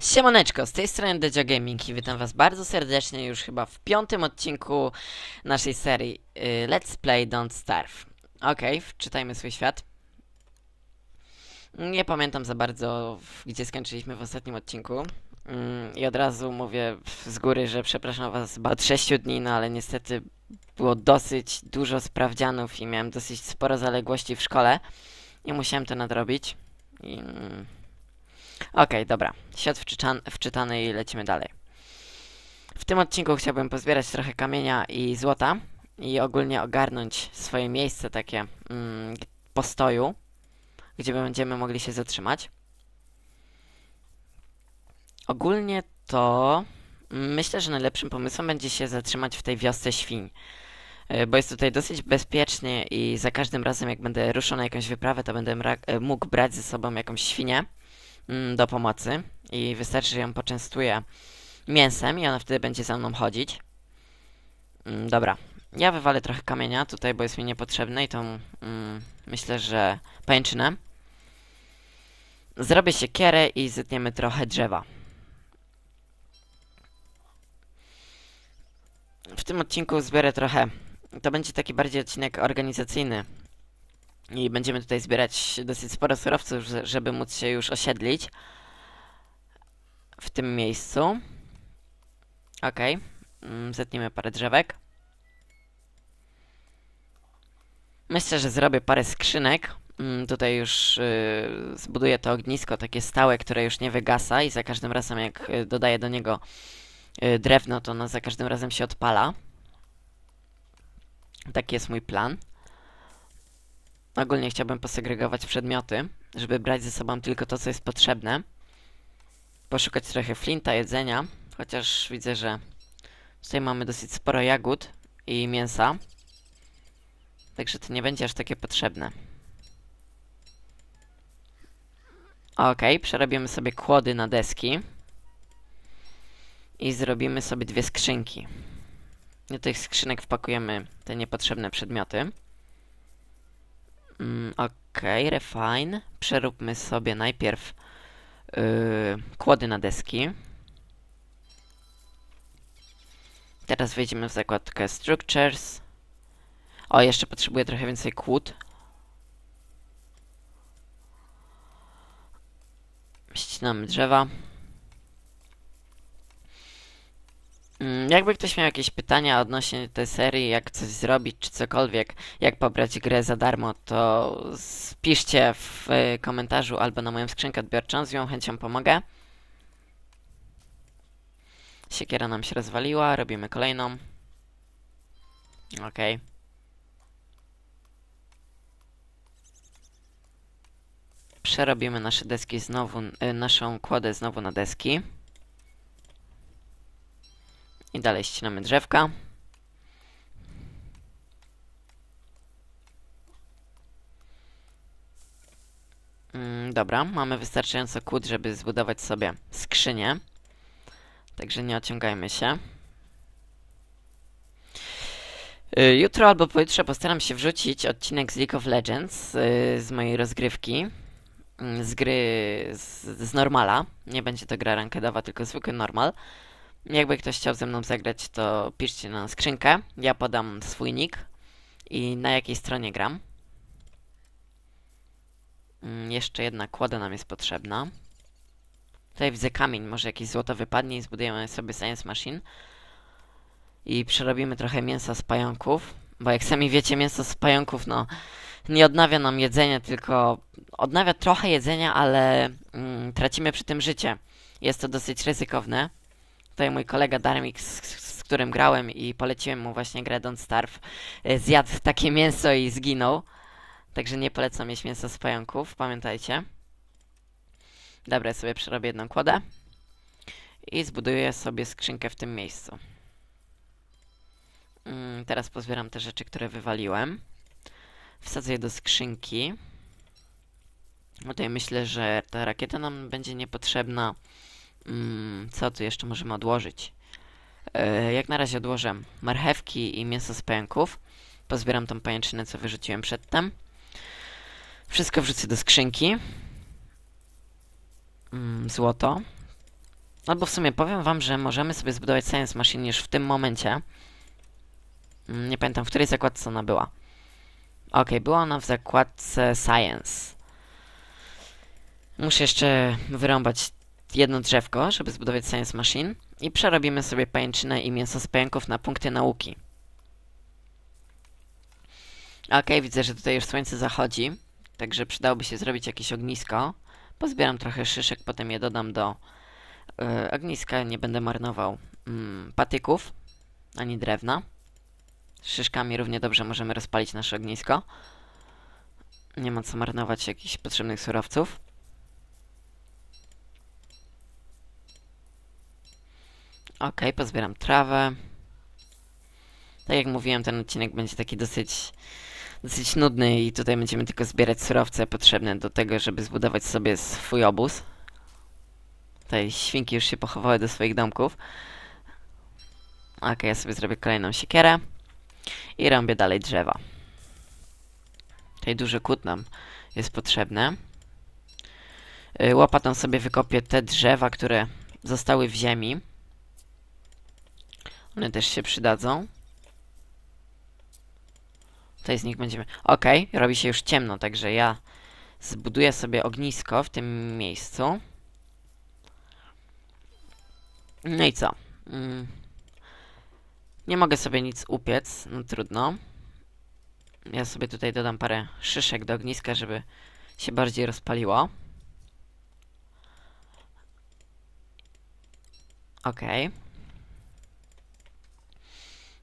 Siemaneczko, z tej strony Dejo Gaming i witam was bardzo serdecznie już chyba w piątym odcinku naszej serii y, Let's Play Don't Starve. Okej, wczytajmy swój świat. Nie pamiętam za bardzo, gdzie skończyliśmy w ostatnim odcinku. Mm, I od razu mówię z góry, że przepraszam was od 6 dni, no ale niestety było dosyć dużo sprawdzianów i miałem dosyć sporo zaległości w szkole. I musiałem to nadrobić. I... mm, Okej, dobra. Świat wczytan- wczytany i lecimy dalej. W tym odcinku chciałbym pozbierać trochę kamienia i złota i ogólnie ogarnąć swoje miejsce takie mm, postoju, gdzie będziemy mogli się zatrzymać. Ogólnie to mm, myślę, że najlepszym pomysłem będzie się zatrzymać w tej wiosce świń. Y, Bo jest tutaj dosyć bezpiecznie i za każdym razem jak będę ruszał na jakąś wyprawę, to będę mógł brać ze sobą jakąś świnię do pomocy i wystarczy, że ją poczęstuję mięsem i ona wtedy będzie za mną chodzić. Mm, Dobra, ja wywalę trochę kamienia tutaj, bo jest mi niepotrzebne i tą mm, myślę, że pajęczynę. Zrobię siekierę i zetniemy trochę drzewa. W tym odcinku zbiorę trochę. To będzie taki bardziej odcinek organizacyjny. I będziemy tutaj zbierać dosyć sporo surowców, że- żeby móc się już osiedlić w tym miejscu. Okej, mm, zetniemy parę drzewek. Myślę, że zrobię parę skrzynek. Mm, Tutaj już y, zbuduję to ognisko takie stałe, które już nie wygasa i za każdym razem jak y, dodaję do niego y, drewno, to ono za każdym razem się odpala. Taki jest mój plan. Ogólnie chciałbym posegregować przedmioty, żeby brać ze sobą tylko to, co jest potrzebne. Poszukać trochę flinta, jedzenia, chociaż widzę, że tutaj mamy dosyć sporo jagód i mięsa. Także to nie będzie aż takie potrzebne. Okej, przerobimy sobie kłody na deski. I zrobimy sobie dwie skrzynki. Do tych skrzynek wpakujemy te niepotrzebne przedmioty. Mm, Okej, refine. Przeróbmy sobie najpierw yy, kłody na deski. Teraz wejdziemy w zakładkę Structures. O, jeszcze potrzebuję trochę więcej kłód. Ścinamy drzewa. Mm, Jakby ktoś miał jakieś pytania odnośnie tej serii, jak coś zrobić, czy cokolwiek, jak pobrać grę za darmo, to spiszcie w y, komentarzu albo na moją skrzynkę odbiorczą, z nią chęcią pomogę. Siekiera nam się rozwaliła, robimy kolejną. Okej. Przerobimy nasze deski znowu, y, naszą kładę znowu na deski. I dalej ścinamy drzewka. Mm, dobra, mamy wystarczająco kłód, żeby zbudować sobie skrzynię. Także nie ociągajmy się. Y, Jutro albo pojutrze postaram się wrzucić odcinek z League of Legends y, z mojej rozgrywki. mm, Z gry z, z normala. Nie będzie to gra rankedowa, tylko zwykły normal. Jakby ktoś chciał ze mną zagrać, to piszcie na skrzynkę. Ja podam swój nick i na jakiej stronie gram. Mm, Jeszcze jedna kłada nam jest potrzebna. Tutaj widzę kamień, może jakieś złoto wypadnie i zbudujemy sobie Science Machine. I przerobimy trochę mięsa z pająków, bo jak sami wiecie, mięso z pająków, no, nie odnawia nam jedzenia, tylko odnawia trochę jedzenia, ale mm, tracimy przy tym życie. Jest to dosyć ryzykowne. Tutaj mój kolega Darmik, z, z którym grałem i poleciłem mu właśnie grę Don't Starve, y, zjadł takie mięso i zginął. Także nie polecam jeść mięso z pająków, pamiętajcie. Dobra, sobie przerobię jedną kładę i zbuduję sobie skrzynkę w tym miejscu. Mm, teraz pozbieram te rzeczy, które wywaliłem. Wsadzę je do skrzynki. Tutaj myślę, że ta rakieta nam będzie niepotrzebna. Mm, co tu jeszcze możemy odłożyć? E, jak na razie odłożę marchewki i mięso z pająków. Pozbieram tą pajęczynę, co wyrzuciłem przedtem. Wszystko wrzucę do skrzynki. Mm, złoto. Albo w sumie powiem wam, że możemy sobie zbudować Science Machine już w tym momencie. Mm, Nie pamiętam, w której zakładce ona była. Okej, była ona w zakładce Science. Muszę jeszcze wyrąbać jedno drzewko, żeby zbudować Science Machine. I przerobimy sobie pajęczynę i mięso z pająków na punkty nauki. Okej, widzę, że tutaj już słońce zachodzi. Także przydałoby się zrobić jakieś ognisko. Pozbieram trochę szyszek, potem je dodam do e, ogniska. Nie będę marnował mm, patyków ani drewna. Szyszkami równie dobrze możemy rozpalić nasze ognisko. Nie ma co marnować jakichś potrzebnych surowców. Ok, pozbieram trawę. Tak jak mówiłem, ten odcinek będzie taki dosyć, dosyć nudny i tutaj będziemy tylko zbierać surowce potrzebne do tego, żeby zbudować sobie swój obóz. Tutaj świnki już się pochowały do swoich domków. Ok, ja sobie zrobię kolejną siekierę i rąbię dalej drzewa. Tutaj duży kut nam jest potrzebny. Y, Łopatą sobie wykopię te drzewa, które zostały w ziemi. One też się przydadzą. Tutaj z nich będziemy... Ok, robi się już ciemno, także ja zbuduję sobie ognisko w tym miejscu. No i co? Mm. Nie mogę sobie nic upiec, no trudno. Ja sobie tutaj dodam parę szyszek do ogniska, żeby się bardziej rozpaliło. Okej.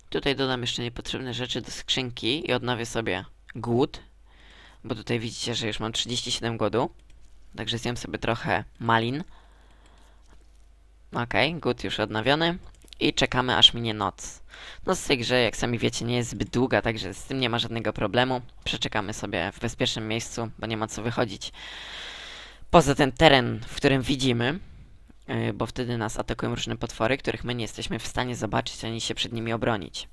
Tutaj dodam jeszcze niepotrzebne rzeczy do skrzynki i odnowię sobie głód. Bo tutaj widzicie, że już mam 37 głodu. Także zjem sobie trochę malin. Okej, głód już odnowiony. I czekamy aż minie noc. Noc w tej grze, jak sami wiecie, nie jest zbyt długa, także z tym nie ma żadnego problemu. Przeczekamy sobie w bezpiecznym miejscu, bo nie ma co wychodzić poza ten teren, w którym widzimy, bo wtedy nas atakują różne potwory, których my nie jesteśmy w stanie zobaczyć ani się przed nimi obronić.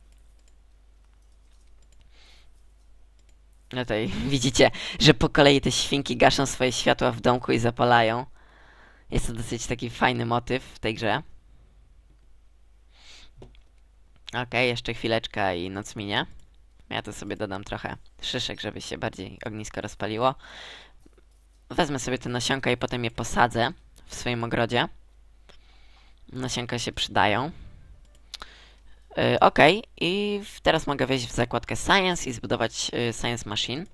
No tutaj widzicie, że po kolei te świnki gaszą swoje światła w domku i zapalają. Jest to dosyć taki fajny motyw w tej grze. Okej, jeszcze chwileczka i noc minie. Ja tu sobie dodam trochę szyszek, żeby się bardziej ognisko rozpaliło. Wezmę sobie te nasionka i potem je posadzę w swoim ogrodzie. Nasionka się przydają. Yy, Okej, i teraz mogę wejść w zakładkę Science i zbudować yy, Science Machine.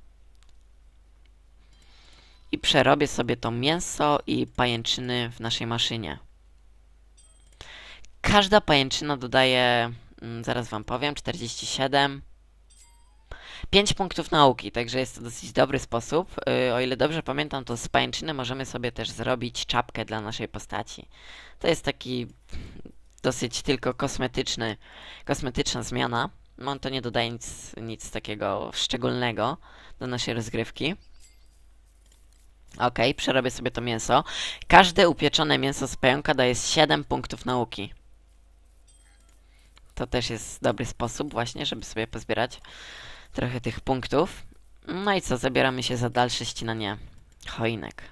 I przerobię sobie to mięso i pajęczyny w naszej maszynie. Każda pajęczyna dodaje, mm, zaraz wam powiem, 47. 5 punktów nauki, także jest to dosyć dobry sposób. Yy, o ile dobrze pamiętam, to z pajęczyny możemy sobie też zrobić czapkę dla naszej postaci. To jest taki dosyć tylko kosmetyczny, kosmetyczna zmiana. No, to nie dodaje nic, nic takiego szczególnego do naszej rozgrywki. Ok, przerobię sobie to mięso. Każde upieczone mięso z pająka daje 7 punktów nauki. To też jest dobry sposób właśnie, żeby sobie pozbierać trochę tych punktów. No i co, zabieramy się za dalsze ścinanie choinek.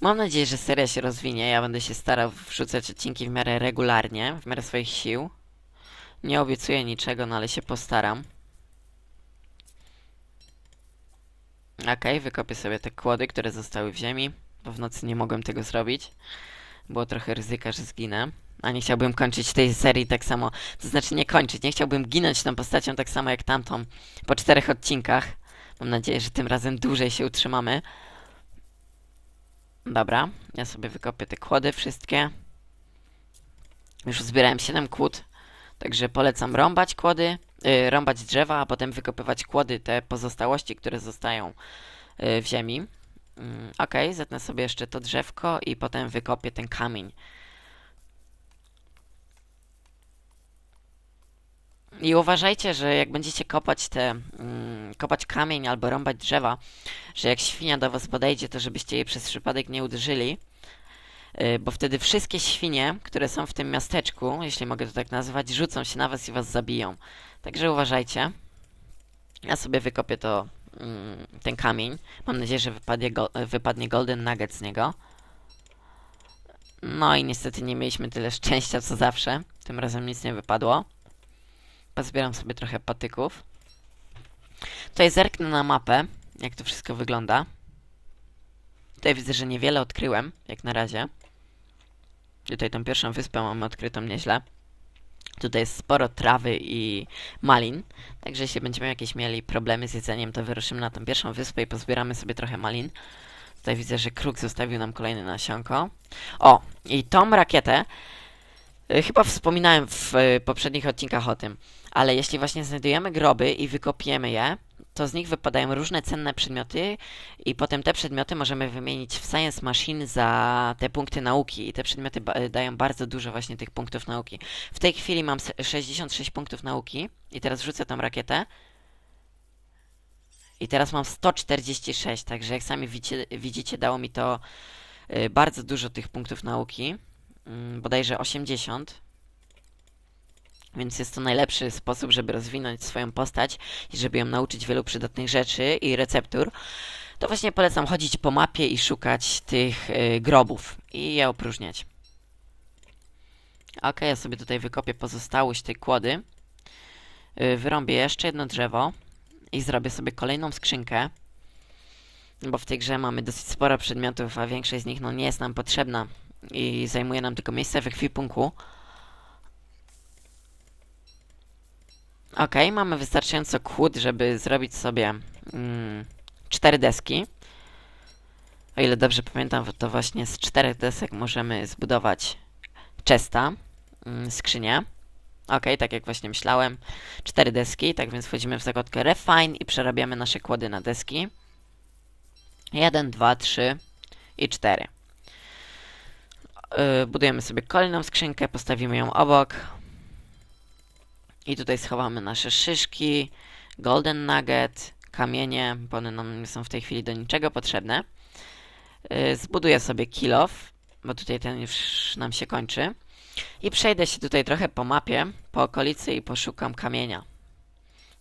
Mam nadzieję, że seria się rozwinie. Ja będę się starał wrzucać odcinki w miarę regularnie, w miarę swoich sił. Nie obiecuję niczego, no ale się postaram. Okej, wykopię sobie te kłody, które zostały w ziemi, bo w nocy nie mogłem tego zrobić. Było trochę ryzyka, że zginę. A nie chciałbym kończyć tej serii tak samo, to znaczy nie kończyć, nie chciałbym ginąć tą postacią tak samo jak tamtą po czterech odcinkach. Mam nadzieję, że tym razem dłużej się utrzymamy. Dobra, ja sobie wykopię te kłody wszystkie. Już zbierałem 7 kłód, także polecam rąbać kłody, yy, rąbać drzewa, a potem wykopywać kłody, te pozostałości, które zostają yy, w ziemi. Mm, Okej, zetnę sobie jeszcze to drzewko i potem wykopię ten kamień. I uważajcie, że jak będziecie kopać te, mm, kopać kamień albo rąbać drzewa, że jak świnia do was podejdzie, to żebyście jej przez przypadek nie uderzyli, yy, bo wtedy wszystkie świnie, które są w tym miasteczku, jeśli mogę to tak nazwać, rzucą się na was i was zabiją. Także uważajcie. Ja sobie wykopię to ten kamień. Mam nadzieję, że wypadnie, go, wypadnie Golden Nugget z niego. No i niestety nie mieliśmy tyle szczęścia co zawsze. Tym razem nic nie wypadło. Pozbieram sobie trochę patyków. Tutaj zerknę na mapę, jak to wszystko wygląda. Tutaj widzę, że niewiele odkryłem, jak na razie. Tutaj tą pierwszą wyspę mamy odkrytą nieźle. Tutaj jest sporo trawy i malin, także jeśli będziemy jakieś mieli problemy z jedzeniem, to wyruszymy na tą pierwszą wyspę i pozbieramy sobie trochę malin. Tutaj widzę, że kruk zostawił nam kolejne nasionko. O, i tą rakietę, y, chyba wspominałem w y, poprzednich odcinkach o tym, ale jeśli właśnie znajdujemy groby i wykopiemy je, to z nich wypadają różne cenne przedmioty i potem te przedmioty możemy wymienić w Science Machine za te punkty nauki i te przedmioty dają bardzo dużo właśnie tych punktów nauki. W tej chwili mam se- 66 punktów nauki i teraz rzucę tą rakietę i teraz mam 146, także jak sami widzicie, widzicie dało mi to y, bardzo dużo tych punktów nauki, mm, bodajże 80. Więc jest to najlepszy sposób, żeby rozwinąć swoją postać i żeby ją nauczyć wielu przydatnych rzeczy i receptur. To właśnie polecam chodzić po mapie i szukać tych y, grobów i je opróżniać. Ok, ja sobie tutaj wykopię pozostałość tej kłody. Y, wyrąbię jeszcze jedno drzewo i zrobię sobie kolejną skrzynkę. Bo w tej grze mamy dosyć sporo przedmiotów, a większość z nich no, nie jest nam potrzebna i zajmuje nam tylko miejsce w ekwipunku. Ok, mamy wystarczająco kłód, żeby zrobić sobie mm, cztery deski. O ile dobrze pamiętam, to właśnie z czterech desek możemy zbudować chesta, mm, skrzynię. Ok, tak jak właśnie myślałem. Cztery deski, tak więc wchodzimy w zakładkę Refine i przerabiamy nasze kłody na deski. Jeden, dwa, trzy i cztery. Yy, budujemy sobie kolejną skrzynkę, postawimy ją obok. I tutaj schowamy nasze szyszki, golden nugget, kamienie, bo one nam nie są w tej chwili do niczego potrzebne. Yy, zbuduję sobie kill off, bo tutaj ten już nam się kończy. I przejdę się tutaj trochę po mapie, po okolicy i poszukam kamienia.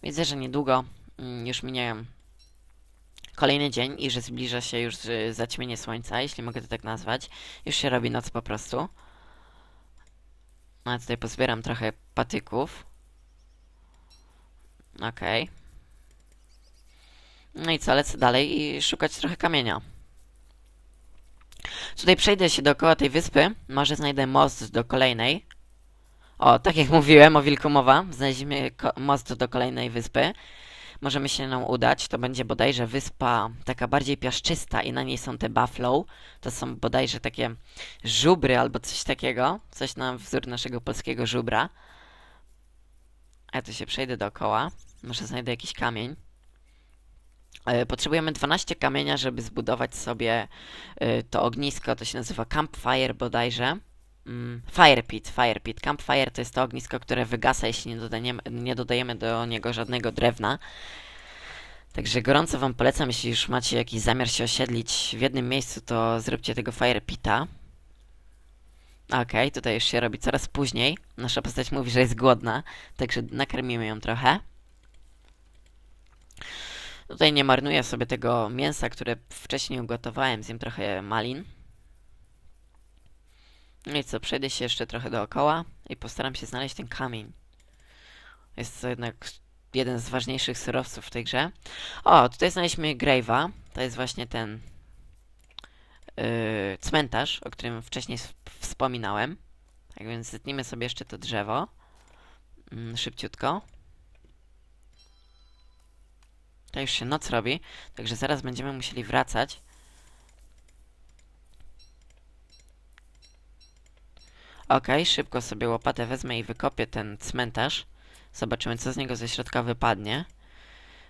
Widzę, że niedługo mm, już minie kolejny dzień i że zbliża się już y, zaćmienie słońca, jeśli mogę to tak nazwać. Już się robi noc po prostu. No tutaj pozbieram trochę patyków. Okej. No i co, lecę dalej i szukać trochę kamienia. Tutaj przejdę się dookoła tej wyspy. Może znajdę most do kolejnej. O, tak jak mówiłem, o wilku mowa. Znaleźliśmy most do kolejnej wyspy. Możemy się nią udać. To będzie bodajże wyspa taka bardziej piaszczysta i na niej są te buffalo. To są bodajże takie żubry albo coś takiego. Coś na wzór naszego polskiego żubra. Ja tu się przejdę dookoła. Może znajdę jakiś kamień. E, Potrzebujemy 12 kamienia, żeby zbudować sobie y, to ognisko. To się nazywa campfire bodajże. Mm, Fire pit, fire pit. Campfire to jest to ognisko, które wygasa, jeśli nie dodajemy, nie dodajemy do niego żadnego drewna. Także gorąco Wam polecam, jeśli już macie jakiś zamiar się osiedlić w jednym miejscu, to zróbcie tego fire pita. Okej, tutaj już się robi coraz później. Nasza postać mówi, że jest głodna, także nakarmimy ją trochę. Tutaj nie marnuję sobie tego mięsa, które wcześniej ugotowałem. Zjem trochę malin. No i co, przejdę się jeszcze trochę dookoła i postaram się znaleźć ten kamień. Jest to jednak jeden z ważniejszych surowców w tej grze. O, tutaj znaleźliśmy Grave'a. To jest właśnie ten yy, cmentarz, o którym wcześniej wspominałem. Tak więc zetnijmy sobie jeszcze to drzewo. Mm, szybciutko. To już się noc robi, także zaraz będziemy musieli wracać. Okej, szybko sobie łopatę wezmę i wykopię ten cmentarz. Zobaczymy, co z niego ze środka wypadnie.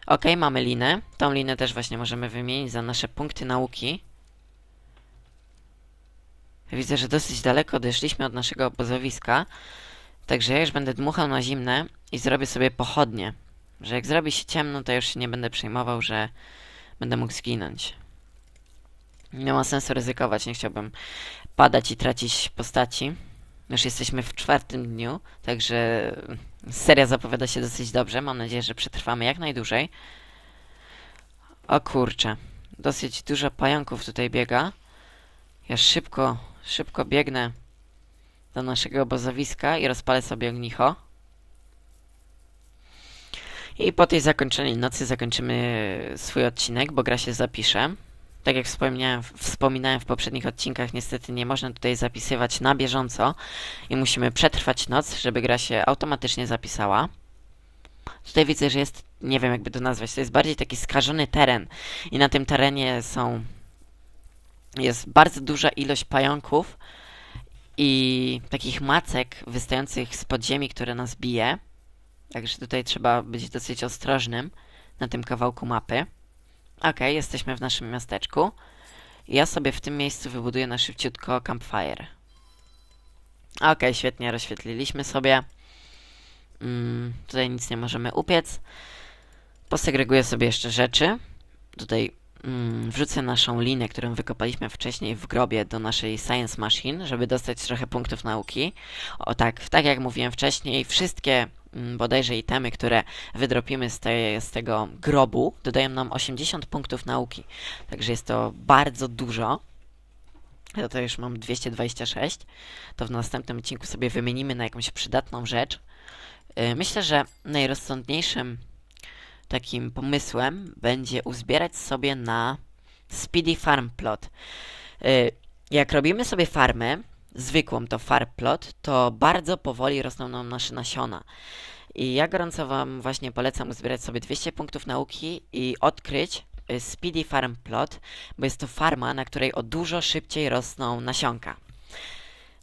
Okej, mamy linę. Tą linę też właśnie możemy wymienić za nasze punkty nauki. Widzę, że dosyć daleko odeszliśmy od naszego obozowiska. Także ja już będę dmuchał na zimne i zrobię sobie pochodnie. Że jak zrobi się ciemno, to już się nie będę przejmował, że będę mógł zginąć. Nie ma sensu ryzykować, nie chciałbym padać i tracić postaci. Już jesteśmy w czwartym dniu, także seria zapowiada się dosyć dobrze. Mam nadzieję, że przetrwamy jak najdłużej. O kurczę, dosyć dużo pająków tutaj biega. Ja szybko, szybko biegnę do naszego obozowiska i rozpalę sobie ognicho. I po tej zakończonej nocy zakończymy swój odcinek, bo gra się zapisze. Tak jak wspomniałem, wspominałem w poprzednich odcinkach, niestety nie można tutaj zapisywać na bieżąco i musimy przetrwać noc, żeby gra się automatycznie zapisała. Tutaj widzę, że jest, nie wiem jakby to nazwać, to jest bardziej taki skażony teren i na tym terenie są, jest bardzo duża ilość pająków i takich macek wystających z podziemi, które nas bije. Także tutaj trzeba być dosyć ostrożnym na tym kawałku mapy. Okej, jesteśmy w naszym miasteczku. Ja sobie w tym miejscu wybuduję na szybciutko campfire. Okej, świetnie, rozświetliliśmy sobie. Mm, tutaj nic nie możemy upiec. Posegreguję sobie jeszcze rzeczy. Tutaj wrzucę naszą linę, którą wykopaliśmy wcześniej w grobie do naszej Science Machine, żeby dostać trochę punktów nauki. O tak, tak jak mówiłem wcześniej, wszystkie mm, bodajże itemy, które wydropimy z, tej, z tego grobu, dodają nam 80 punktów nauki. Także jest to bardzo dużo. Ja to już mam 226. To w następnym odcinku sobie wymienimy na jakąś przydatną rzecz. Yy, Myślę, że najrozsądniejszym takim pomysłem będzie uzbierać sobie na Speedy Farm Plot. Yy, Jak robimy sobie farmę, zwykłą to farm plot, to bardzo powoli rosną nam nasze nasiona. I ja gorąco Wam właśnie polecam uzbierać sobie 200 punktów nauki i odkryć y, Speedy Farm Plot, bo jest to farma, na której o dużo szybciej rosną nasionka.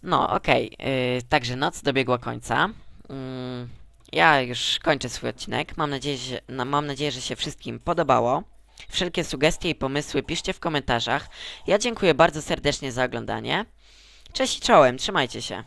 No, okej, yy, także noc dobiegła końca. Mm, ja już kończę swój odcinek. Mam nadzieję, że, no, mam nadzieję, że się wszystkim podobało. Wszelkie sugestie i pomysły piszcie w komentarzach. Ja dziękuję bardzo serdecznie za oglądanie. Cześć i czołem, trzymajcie się.